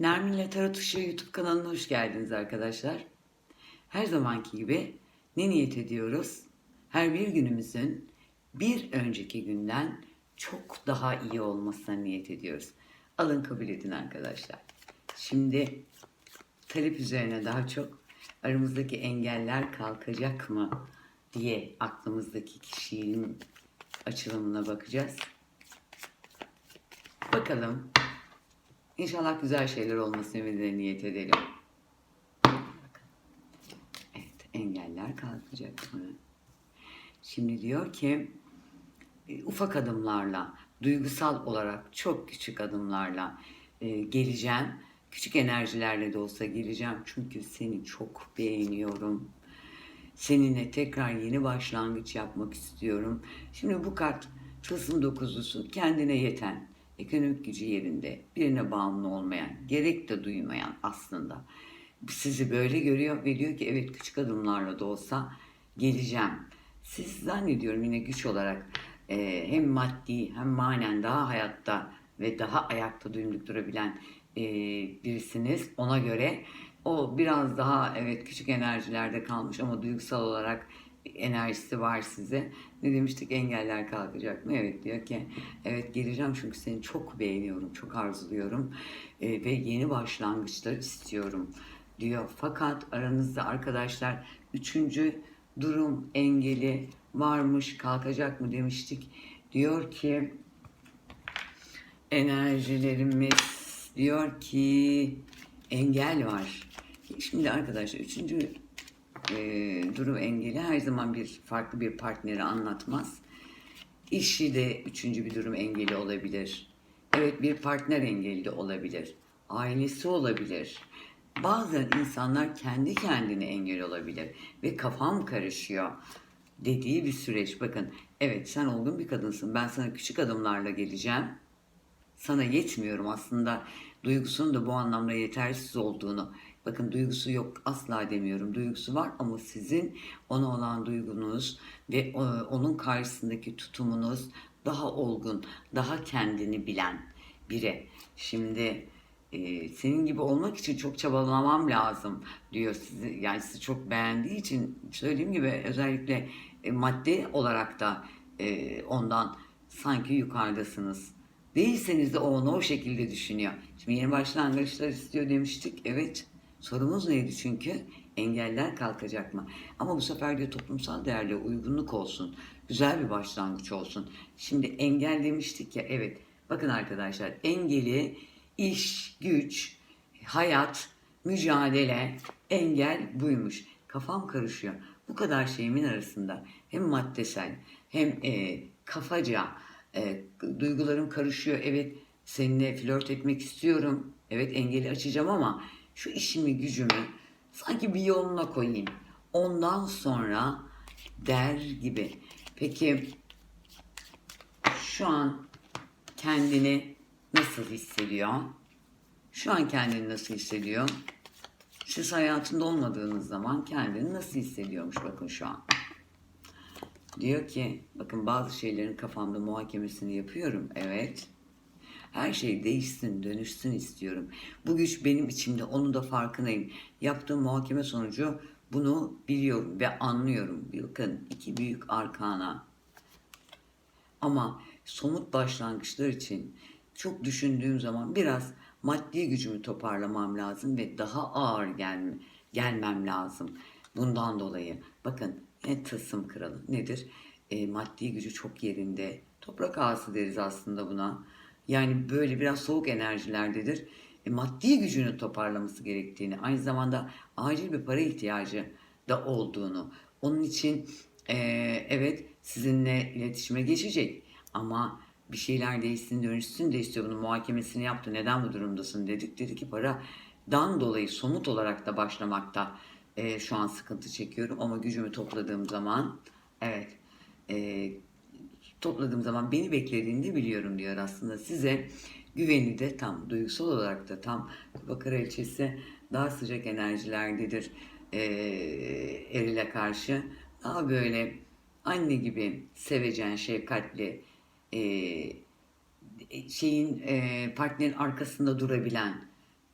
Nermin'le Tarot Işığı YouTube kanalına hoş geldiniz arkadaşlar. Her zamanki gibi ne niyet ediyoruz? Her bir günümüzün bir önceki günden çok daha iyi olmasına niyet ediyoruz. Alın kabul edin arkadaşlar. Şimdi talep üzerine daha çok aramızdaki engeller kalkacak mı diye aklımızdaki kişinin açılımına bakacağız. Bakalım İnşallah güzel şeyler olmasını ümidiyle niyet edelim. Evet, engeller kalkacak mı? Şimdi diyor ki e, ufak adımlarla, duygusal olarak çok küçük adımlarla e, geleceğim. Küçük enerjilerle de olsa geleceğim. Çünkü seni çok beğeniyorum. Seninle tekrar yeni başlangıç yapmak istiyorum. Şimdi bu kart tılsım dokuzlusu kendine yeten, ekonomik gücü yerinde, birine bağımlı olmayan, gerek de duymayan aslında. Sizi böyle görüyor ve diyor ki evet küçük adımlarla da olsa geleceğim. Siz zannediyorum yine güç olarak e, hem maddi hem manen daha hayatta ve daha ayakta duyumluk durabilen e, birisiniz. Ona göre o biraz daha evet küçük enerjilerde kalmış ama duygusal olarak enerjisi var size. Ne demiştik engeller kalkacak mı? Evet diyor ki evet geleceğim çünkü seni çok beğeniyorum, çok arzuluyorum e, ve yeni başlangıçlar istiyorum diyor. Fakat aranızda arkadaşlar üçüncü durum engeli varmış kalkacak mı demiştik. Diyor ki enerjilerimiz diyor ki engel var. Şimdi arkadaşlar üçüncü e, durum engeli her zaman bir farklı bir partneri anlatmaz. İşi de üçüncü bir durum engeli olabilir. Evet bir partner engeli de olabilir. Ailesi olabilir. Bazen insanlar kendi kendine engel olabilir ve kafam karışıyor dediği bir süreç. Bakın evet sen olgun bir kadınsın. Ben sana küçük adımlarla geleceğim. Sana yetmiyorum aslında duygusunun da bu anlamda yetersiz olduğunu. Bakın duygusu yok asla demiyorum. Duygusu var ama sizin ona olan duygunuz ve e, onun karşısındaki tutumunuz daha olgun, daha kendini bilen biri. Şimdi e, senin gibi olmak için çok çabalamam lazım diyor sizi. Yani sizi çok beğendiği için söylediğim gibi özellikle e, maddi olarak da e, ondan sanki yukarıdasınız. Değilseniz de o onu o şekilde düşünüyor. Şimdi yeni başlangıçlar istiyor demiştik. Evet. Sorumuz neydi çünkü? Engeller kalkacak mı? Ama bu sefer de toplumsal değerle uygunluk olsun. Güzel bir başlangıç olsun. Şimdi engel demiştik ya evet. Bakın arkadaşlar engeli iş, güç, hayat, mücadele, engel buymuş. Kafam karışıyor. Bu kadar şeyimin arasında hem maddesel hem e, kafaca e, duygularım karışıyor. Evet seninle flört etmek istiyorum. Evet engeli açacağım ama şu işimi gücümü sanki bir yoluna koyayım. Ondan sonra der gibi. Peki şu an kendini nasıl hissediyor? Şu an kendini nasıl hissediyor? Siz hayatında olmadığınız zaman kendini nasıl hissediyormuş bakın şu an. Diyor ki bakın bazı şeylerin kafamda muhakemesini yapıyorum. Evet. Her şey değişsin, dönüşsün istiyorum. Bu güç benim içimde, onun da farkındayım. Yaptığım muhakeme sonucu bunu biliyorum ve anlıyorum. Bakın iki büyük arkana. Ama somut başlangıçlar için çok düşündüğüm zaman biraz maddi gücümü toparlamam lazım ve daha ağır gelme, gelmem lazım. Bundan dolayı bakın en tılsım kralı nedir? E, maddi gücü çok yerinde. Toprak ağası deriz aslında buna. Yani böyle biraz soğuk enerjilerdedir. E, maddi gücünü toparlaması gerektiğini, aynı zamanda acil bir para ihtiyacı da olduğunu. Onun için e, evet sizinle iletişime geçecek ama bir şeyler değişsin dönüşsün de istiyor bunun muhakemesini yaptı. Neden bu durumdasın dedik. Dedi ki paradan dolayı somut olarak da başlamakta e, şu an sıkıntı çekiyorum ama gücümü topladığım zaman evet e, topladığım zaman beni beklediğini biliyorum diyor aslında. Size güveni de tam duygusal olarak da tam Kupa Kraliçesi daha sıcak enerjilerdedir e, erile karşı. Daha böyle anne gibi sevecen şefkatli e, şeyin e, partnerin arkasında durabilen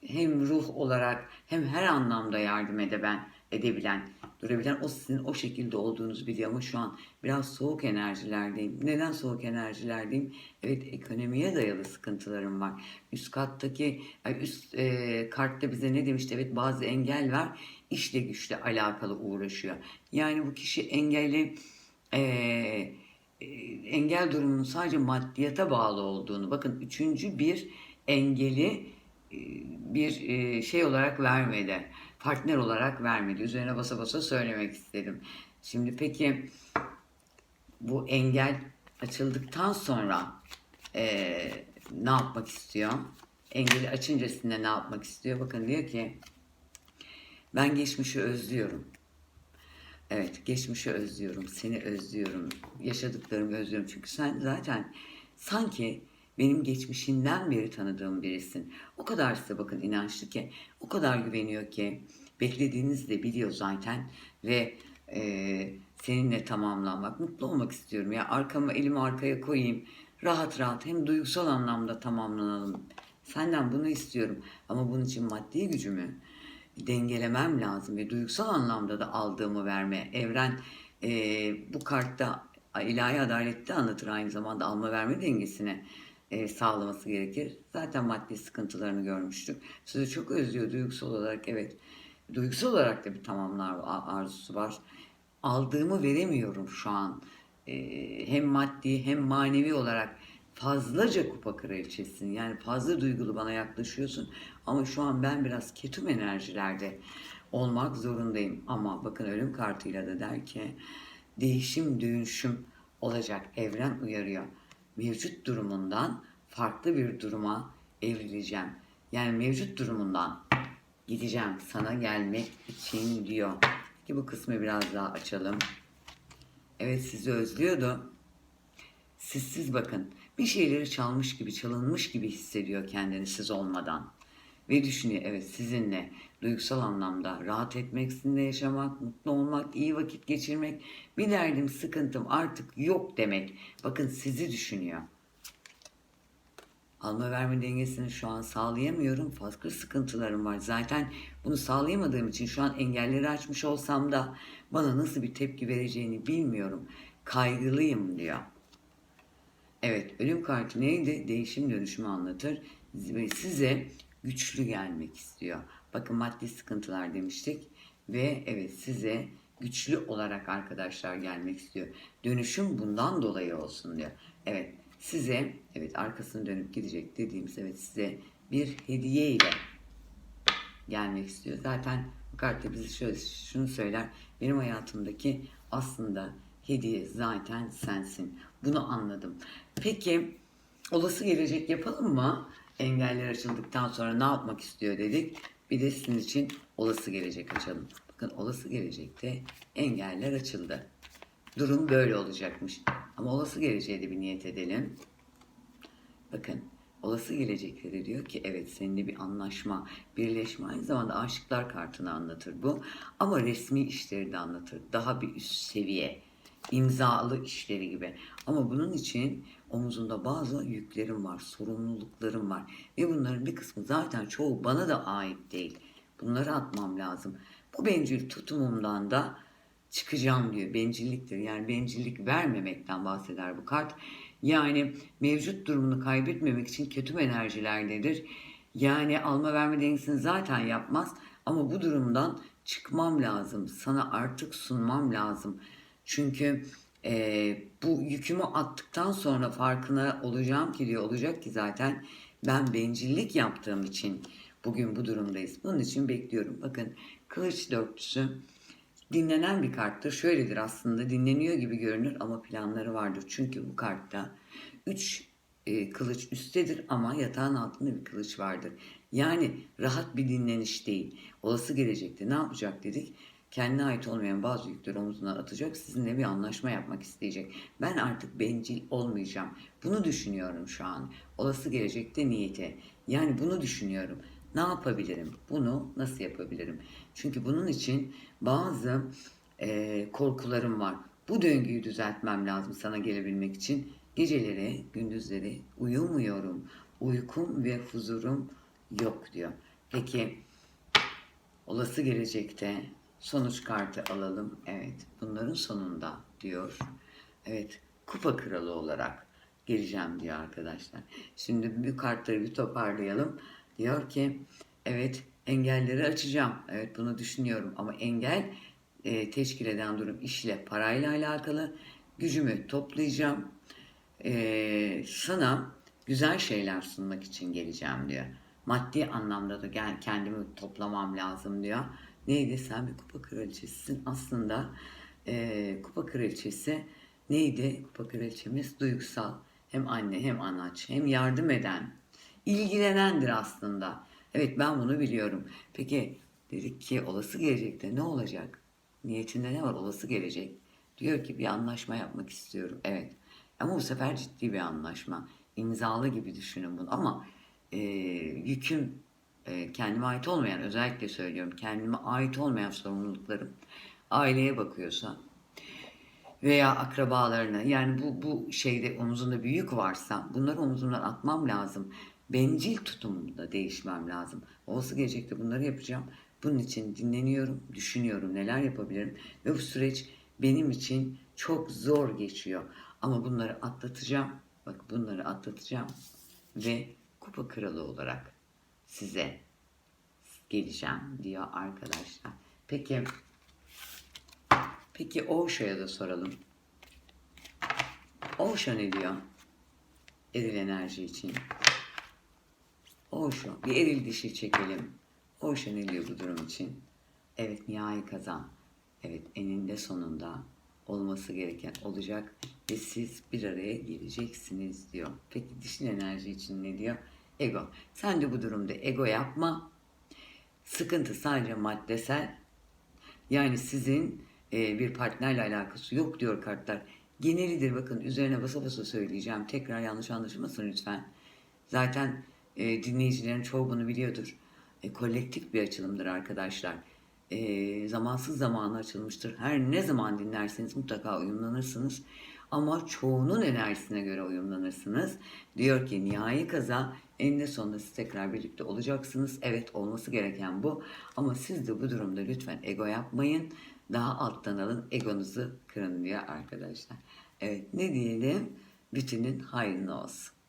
hem ruh olarak hem her anlamda yardım edebilen, edebilen, durabilen o sizin o şekilde olduğunuzu biliyor ama şu an biraz soğuk enerjilerdeyim. Neden soğuk enerjilerdeyim? Evet ekonomiye dayalı sıkıntılarım var. Üst kattaki üst e, kartta bize ne demişti? Evet bazı engel var. İşle güçle alakalı uğraşıyor. Yani bu kişi engelli e, e, engel durumunun sadece maddiyata bağlı olduğunu bakın üçüncü bir engeli e, bir e, şey olarak vermedi. Partner olarak vermedi. Üzerine basa basa söylemek istedim. Şimdi peki bu engel açıldıktan sonra e, ne yapmak istiyor? Engeli açıncasında ne yapmak istiyor? Bakın diyor ki ben geçmişi özlüyorum. Evet, geçmişi özlüyorum, seni özlüyorum, yaşadıklarımı özlüyorum. Çünkü sen zaten sanki benim geçmişinden beri tanıdığım birisin. O kadar size bakın inançlı ki, o kadar güveniyor ki, beklediğinizi de biliyor zaten ve e, seninle tamamlanmak, mutlu olmak istiyorum. Ya arkamı elimi arkaya koyayım, rahat rahat hem duygusal anlamda tamamlanalım. Senden bunu istiyorum ama bunun için maddi gücümü, dengelemem lazım ve duygusal anlamda da aldığımı verme. Evren e, bu kartta ilahi adalette anlatır aynı zamanda alma verme dengesini e, sağlaması gerekir. Zaten maddi sıkıntılarını görmüştük. Sizi çok özlüyor duygusal olarak evet. Duygusal olarak da bir tamamlar arzusu var. Aldığımı veremiyorum şu an. E, hem maddi hem manevi olarak fazlaca kupa kraliçesin. Yani fazla duygulu bana yaklaşıyorsun. Ama şu an ben biraz ketum enerjilerde olmak zorundayım. Ama bakın ölüm kartıyla da der ki değişim dönüşüm olacak. Evren uyarıyor. Mevcut durumundan farklı bir duruma evrileceğim. Yani mevcut durumundan gideceğim sana gelmek için diyor. Ki bu kısmı biraz daha açalım. Evet sizi özlüyordu. Sizsiz bakın bir şeyleri çalmış gibi çalınmış gibi hissediyor kendini siz olmadan. Ve düşünüyor evet sizinle duygusal anlamda rahat etmek, sizinle yaşamak, mutlu olmak, iyi vakit geçirmek, bir derdim sıkıntım artık yok demek. Bakın sizi düşünüyor. Alma verme dengesini şu an sağlayamıyorum. Farklı sıkıntılarım var. Zaten bunu sağlayamadığım için şu an engelleri açmış olsam da bana nasıl bir tepki vereceğini bilmiyorum. Kaygılıyım diyor. Evet, ölüm kartı neydi? Değişim dönüşümü anlatır ve size güçlü gelmek istiyor. Bakın maddi sıkıntılar demiştik ve evet size güçlü olarak arkadaşlar gelmek istiyor. Dönüşüm bundan dolayı olsun diyor. Evet, size evet arkasını dönüp gidecek dediğimiz evet size bir hediye ile gelmek istiyor. Zaten bu kartta bize şöyle şunu söyler. Benim hayatımdaki aslında hediye zaten sensin. Bunu anladım. Peki olası gelecek yapalım mı? Engeller açıldıktan sonra ne yapmak istiyor dedik. Bir de sizin için olası gelecek açalım. Bakın olası gelecekte engeller açıldı. Durum böyle olacakmış. Ama olası geleceğe de bir niyet edelim. Bakın olası gelecekte diyor ki evet seninle bir anlaşma, birleşme aynı zamanda aşıklar kartını anlatır bu. Ama resmi işleri de anlatır. Daha bir üst seviye imzalı işleri gibi. Ama bunun için omuzunda bazı yüklerim var, sorumluluklarım var. Ve bunların bir kısmı zaten çoğu bana da ait değil. Bunları atmam lazım. Bu bencil tutumumdan da çıkacağım diyor. Bencilliktir. Yani bencillik vermemekten bahseder bu kart. Yani mevcut durumunu kaybetmemek için kötü enerjilerdedir. Yani alma verme dengesini zaten yapmaz. Ama bu durumdan çıkmam lazım. Sana artık sunmam lazım. Çünkü e, bu yükümü attıktan sonra farkına olacağım ki diyor olacak ki zaten ben bencillik yaptığım için bugün bu durumdayız. Bunun için bekliyorum. Bakın kılıç dörtlüsü dinlenen bir karttır. Şöyledir aslında dinleniyor gibi görünür ama planları vardır. Çünkü bu kartta 3 e, kılıç üsttedir ama yatağın altında bir kılıç vardır. Yani rahat bir dinleniş değil. Olası gelecekte ne yapacak dedik kendine ait olmayan bazı yükleri omzuna atacak, sizinle bir anlaşma yapmak isteyecek. Ben artık bencil olmayacağım. Bunu düşünüyorum şu an. Olası gelecekte niyete. Yani bunu düşünüyorum. Ne yapabilirim? Bunu nasıl yapabilirim? Çünkü bunun için bazı e, korkularım var. Bu döngüyü düzeltmem lazım sana gelebilmek için. Geceleri, gündüzleri uyumuyorum. Uykum ve huzurum yok diyor. Peki olası gelecekte sonuç kartı alalım. Evet bunların sonunda diyor. Evet kupa kralı olarak geleceğim diyor arkadaşlar. Şimdi bu kartları bir toparlayalım. Diyor ki evet engelleri açacağım. Evet bunu düşünüyorum ama engel e, teşkil eden durum işle parayla alakalı. Gücümü toplayacağım. E, sana güzel şeyler sunmak için geleceğim diyor. Maddi anlamda da kendimi toplamam lazım diyor. Neydi bir kupa kraliçesisin. Aslında e, kupa kraliçesi neydi? Kupa kraliçemiz duygusal hem anne hem anaç hem yardım eden ilgilenendir aslında. Evet ben bunu biliyorum. Peki dedik ki olası gelecekte ne olacak? Niyetinde ne var olası gelecek? Diyor ki bir anlaşma yapmak istiyorum. Evet. Ama bu sefer ciddi bir anlaşma. İmzalı gibi düşünün bunu. Ama e, yüküm e, kendime ait olmayan özellikle söylüyorum kendime ait olmayan sorumluluklarım aileye bakıyorsa veya akrabalarına yani bu bu şeyde omuzunda bir yük varsa bunları omuzumdan atmam lazım. Bencil tutumumda değişmem lazım. Olası gelecekte bunları yapacağım. Bunun için dinleniyorum, düşünüyorum neler yapabilirim ve bu süreç benim için çok zor geçiyor. Ama bunları atlatacağım. Bak bunları atlatacağım ve kupa kralı olarak size geleceğim diyor arkadaşlar. Peki Peki Oşa'ya da soralım. Oşa ne diyor? Eril enerji için. Oşa. Bir eril dişi çekelim. Oşa ne diyor bu durum için? Evet nihai kazan. Evet eninde sonunda olması gereken olacak ve siz bir araya geleceksiniz diyor. Peki dişil enerji için ne diyor? Ego. Sen de bu durumda ego yapma. Sıkıntı sadece maddesel. Yani sizin e, bir partnerle alakası yok diyor kartlar. Genelidir bakın üzerine basa basa söyleyeceğim. Tekrar yanlış anlaşılmasın lütfen. Zaten e, dinleyicilerin çoğu bunu biliyordur. E, kolektif bir açılımdır arkadaşlar. E, zamansız zamanı açılmıştır. Her ne zaman dinlerseniz mutlaka uyumlanırsınız. Ama çoğunun enerjisine göre uyumlanırsınız. Diyor ki nihai kaza eninde sonunda siz tekrar birlikte olacaksınız. Evet olması gereken bu. Ama siz de bu durumda lütfen ego yapmayın. Daha alttan alın egonuzu kırın diyor arkadaşlar. Evet ne diyelim? Bütünün hayrına olsun.